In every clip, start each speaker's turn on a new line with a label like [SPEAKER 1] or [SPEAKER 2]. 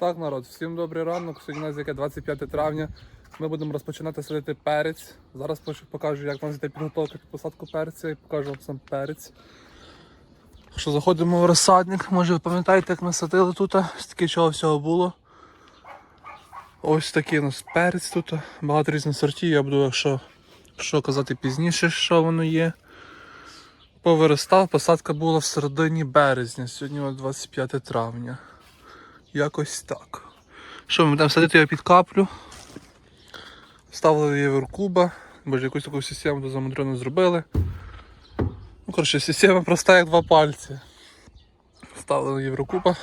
[SPEAKER 1] Так, народ, всім добрий ранок. Сьогодні у нас яке 25 травня. Ми будемо розпочинати садити перець. Зараз покажу, як вам йде підготовка під посадку перця і покажу вам сам перець. Що заходимо в розсадник, може ви пам'ятаєте, як ми садили тут, скільки чого всього було. Ось такий у нас перець тут, багато різних сортів, я буду, якщо що казати пізніше, що воно є. Повиростав, посадка була в середині березня, сьогодні 25 травня. Якось так. Що ми будемо садити його під каплю. Ставили єврокуба, бо ж якусь таку систему до замудрено зробили. Ну, коротше, система проста як два пальці. Ставили єврокуба.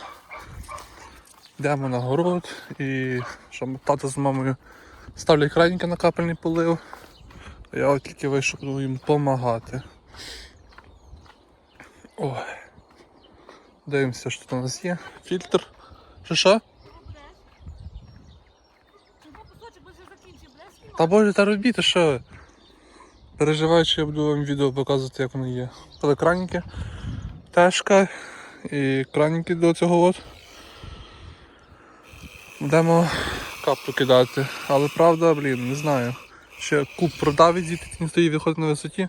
[SPEAKER 1] Йдемо на город і що тато з мамою ставлять краники на капельний полив. А я от тільки вийшов їм допомагати. Ой. Дивимося, що тут у нас є. Фільтр. Що що? Та боже, та робіть, що ви? Переживаю, що я буду вам відео показувати, як воно є. Коли краніки, тежка і краніки до цього от. Будемо каплю кидати. Але правда, блін, не знаю. Ще куб продавить звідти він стоїть виходить на висоті.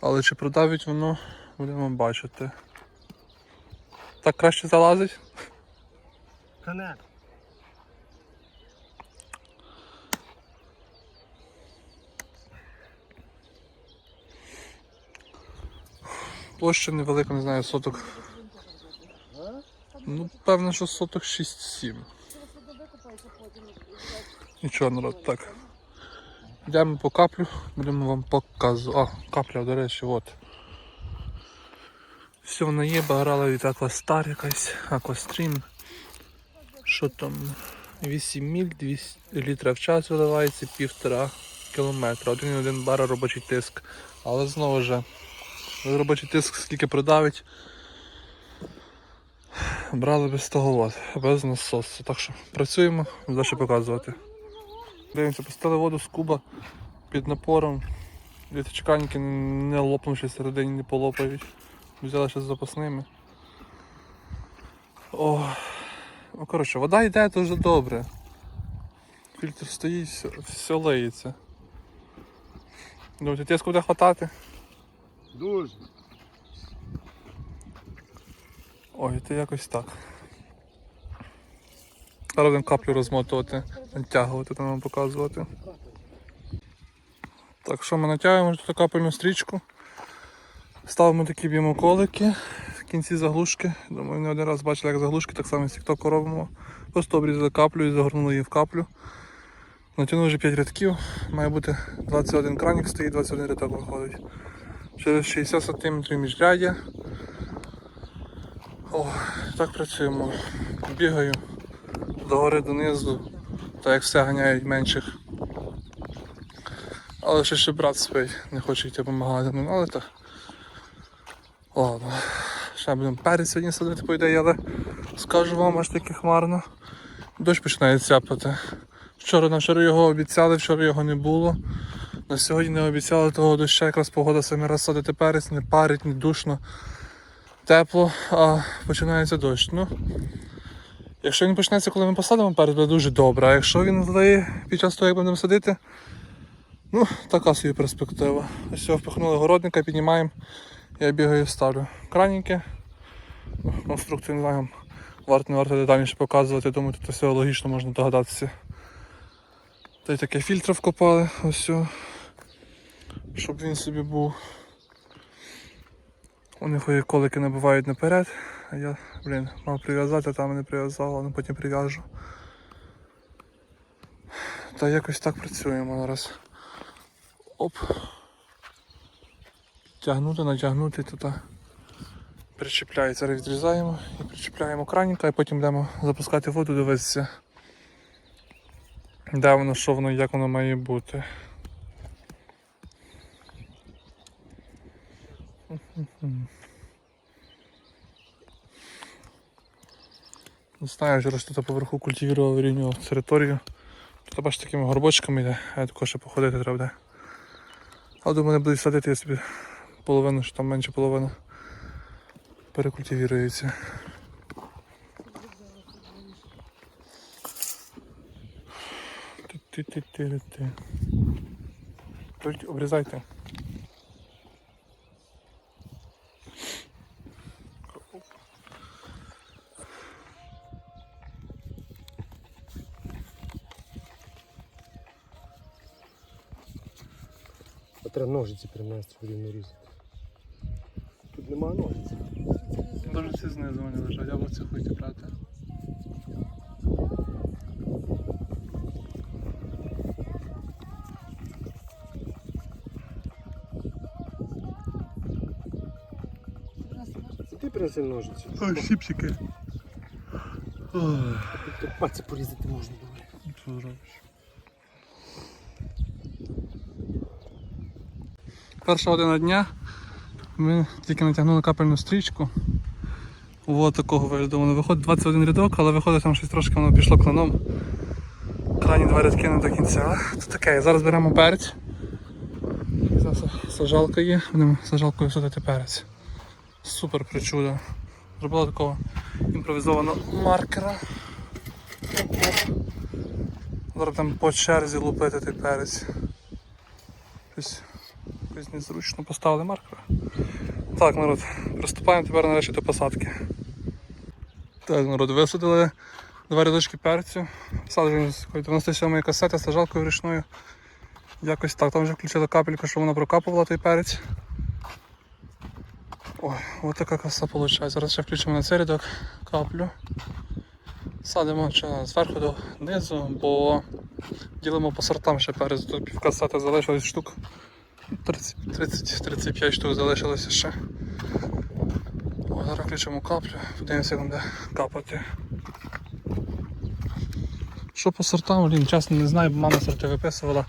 [SPEAKER 1] Але чи продавить воно, будемо бачити. Так краще залазить?
[SPEAKER 2] Та.
[SPEAKER 1] Площа невелика, не знаю, соток. Ну, певно, що соток 6-7. Нічого, народ, так. Йдемо по каплю, будемо вам показувати. А, капля, до речі, от. Все воно є, баграла від Aquastar якась, Aquastream. Що там? 8 міль, 200 літра в час виливається, півтора кілометра. 1,1 бара робочий тиск. Але знову ж, робочий тиск скільки продавить. Брали без того от, без насосу. Так що працюємо, далі показувати. Дивимося, пустили воду з куба під напором. Віточканьки не лопнувши всередині, не полопають. Взяли ще з запасними. О, ну коротше, вода йде дуже добре. Фільтр стоїть, все, все лиється. Думаєте, тиску буде хватати?
[SPEAKER 2] Дуже.
[SPEAKER 1] Ой, це якось так. Зараз будемо каплю розмотувати, натягувати, там вам показувати. Так, що ми натягуємо тут капельну стрічку. Ставимо такі б'ємо колики в кінці заглушки. Думаю, не один раз бачили, як заглушки, так само з тіктоку робимо. Просто обрізали каплю і загорнули її в каплю. Натягнули вже 5 рядків, має бути 21 кранік, стоїть 21 рядок виходить. Через 60 см міжрядя. О, так працюємо. Бігаю догори донизу, так як все ганяють менших. Але ще ще брат спить, не хоче йти допомагати. Ну, але так. Ладно. Ще будемо перець сьогодні садити, по ідеї, але скажу вам аж таки хмарно. Дощ починає цяпати. Вчора на вчора його обіцяли, вчора його не було. На сьогодні не обіцяли того дощу, якраз погода самі раз садити перець, не парить, не душно тепло, а починається дощ. Ну, якщо він почнеться, коли ми посадимо перець, буде дуже добре. А якщо він злиє під час того, як будемо садити, ну, така собі перспектива. Ось все, впихнули городника, піднімаємо, я бігаю, ставлю краніки. Ну, Конструкцію не знаю, варто не варто детальніше показувати, думаю, тут все логічно можна догадатися. Та й таке фільтр вкопали, ось, щоб він собі був. У них колики набивають наперед, а я, блін, мав прив'язати, а там не прив'язав, але потім прив'яжу. Та якось так працюємо зараз. Оп. Тягнути, натягнути тут. Причіпляється, відрізаємо і причіпляємо краніка, і потім будемо запускати воду, дивитися. Де воно, що воно, як воно має бути. Не знаю, вже раз тут поверху культивував вирівнював територію. Тут бачите такими горбочками йде, а також ще походити треба. Але думаю, не буду садити я собі половина, що там менше половина перекультивірується. Обрізайте.
[SPEAKER 2] Треба ножиці принести, щоб рівно різати. Тут нема ножиці.
[SPEAKER 1] Дуже ці знизу вони лежать, або це хочете брати.
[SPEAKER 2] Ти принеси ножиці.
[SPEAKER 1] Ой, щипчики.
[SPEAKER 2] Тут пальці порізати можна було.
[SPEAKER 1] Що зробиш? Перша година дня. Ми тільки натягнули капельну стрічку. Ось такого вигляду воно виходить 21 рядок, але виходить там щось трошки воно пішло кланом. Крайні два рядки не до кінця. Тут таке, зараз беремо перець. Зараз сажалка є, будемо сажалкою садити перець. Супер причуда. Зробила такого імпровізованого маркера. Зараз там по черзі лупити той перець. Щось, якось незручно поставили маркер. Так, народ, приступаємо тепер нарешті до посадки. Так, народ, висадили два рядочки перцю. Саджуємо з 97-ї касети сажалкою ручною. Якось так, там вже включили капельку, щоб вона прокапувала той перець. Ой, от така краса виходить. Зараз ще включимо на цей рядок каплю. Садимо зверху до низу, бо ділимо по сортам ще перець. Тут півкасати залишилось штук. 30-35 штук залишилося ще. О, зараз включимо каплю, подивимося, як буде капати. Що по сортам, блін, чесно не знаю, бо мама сорти виписувала.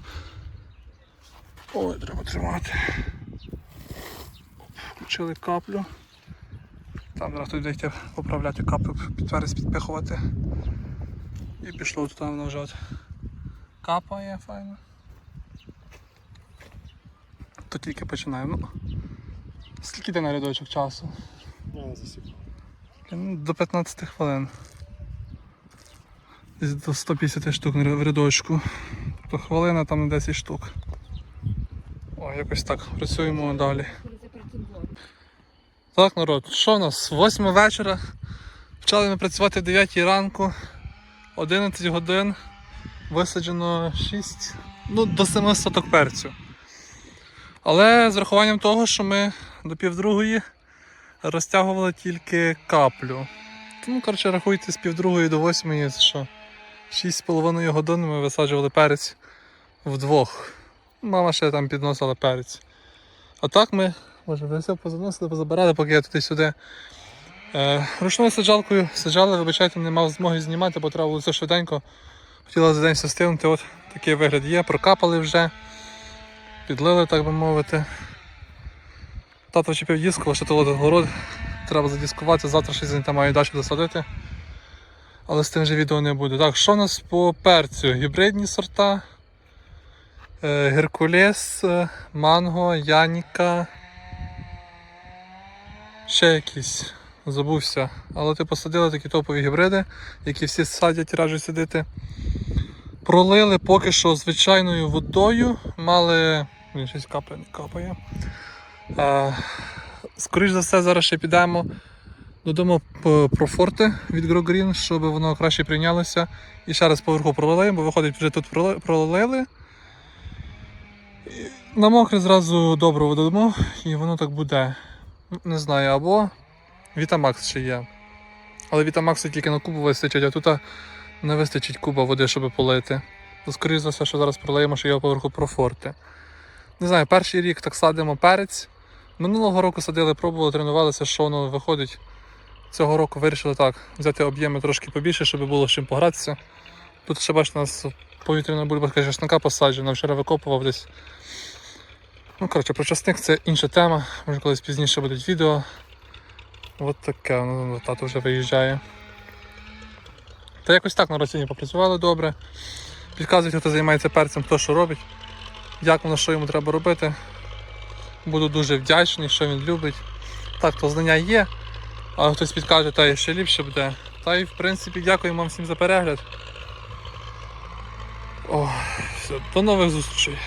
[SPEAKER 1] Ой, треба тримати. Включили каплю. Там зараз тут йдете поправляти каплю, під підпихувати. І пішло туди от капає файно. Тільки починаємо. Ну, скільки йде на рядочок часу?
[SPEAKER 2] Я засік.
[SPEAKER 1] Ну, До 15 хвилин. Десь до 150 штук в рядочку. Тобто хвилина там на 10 штук. О, якось так. Працюємо далі. Так, народ, що в нас? 8 вечора. Почали ми працювати в 9 ранку, 11 годин, висаджено 6, ну, до 7 соток перцю. Але з врахуванням того, що ми до півдругої розтягували тільки каплю. Тому, коротше, рахуйте з півдругої до восьмої, що 6,5 годин ми висаджували перець вдвох. Мама ще там підносила перець. А так ми, може, ви все позаносили, позабирали, поки я туди-сюди. Е, ручною саджалкою саджали, вибачайте, не мав змоги знімати, бо треба було все швиденько. Хотіла за день все стигнути. От такий вигляд є, прокапали вже, підлили, так би мовити. Тато чіпив диску, ще того город. Треба задіскувати, завтра щось там маю далі досадити. Але з тим же відео не буде. Так, що у нас по перцю? Гібридні сорта. Е, Геркулес, е, Манго, Яніка. Ще якісь. Забувся. Але ти посадили такі топові гібриди, які всі садять, раджуть садити. Пролили поки що звичайною водою. Мали. Він щось капає, не капає. А, скоріш за все, зараз ще підемо додому про форти від Green, щоб воно краще прийнялося. І ще раз поверху пролили, бо виходить, вже тут пролили. На мокре зразу добре додамо, і воно так буде. Не знаю, або Vitamax ще є. Але Vitamax тільки на кубу вистачить, а тут не вистачить куба води, щоб полити. То скоріш за все, що зараз пролиємо, що його поверху профорти. Не знаю, перший рік так садимо перець. Минулого року садили, пробували, тренувалися, що воно виходить. Цього року вирішили так, взяти об'єми трошки побільше, щоб було з чим погратися. Тут ще бачите, у нас повітряна бульбашка чеснока посаджена, вчора викопував десь. Ну, коротше, про часник це інша тема, може колись пізніше будуть відео. От таке, ну, тато вже виїжджає. Та якось так на роціні попрацювали добре. Підказуйте, хто займається перцем, хто що робить, як воно, що йому треба робити. Буду дуже вдячний, що він любить. Так, то знання є, але хтось підкаже, та і ще ліпше буде. Та й в принципі дякую вам всім за перегляд. О, все, до нових зустрічей.